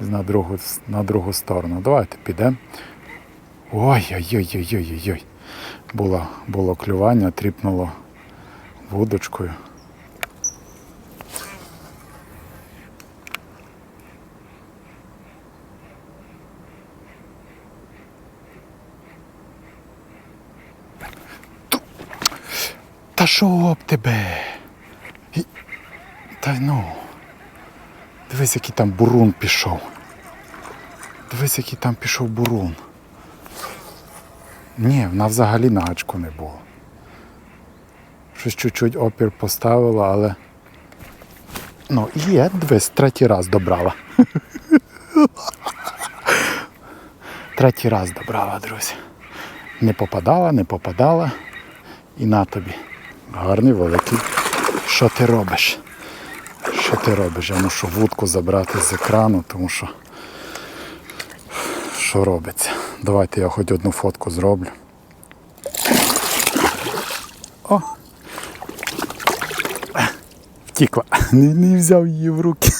на другу, на другу сторону. Давайте підемо. Ой-ой-ой-ой-ой-ой. Було, було клювання, тріпнуло вудочкою. Та що об тебе? Та ну. Дивись, який там бурун пішов. Дивись, який там пішов бурун. Ні, вона взагалі на гачку не було. Щось чуть-чуть опір поставила, але. Ну, є, дивись, третій раз добрала. Третій раз добрала, друзі. Не попадала, не попадала. І на тобі. Гарний великий. Що ти робиш? Що ти робиш? Я мушу вудку забрати з екрану, тому що. Що робиться? Давайте я хоч одну фотку зроблю. О! Втікла. Не, не взяв її в руки.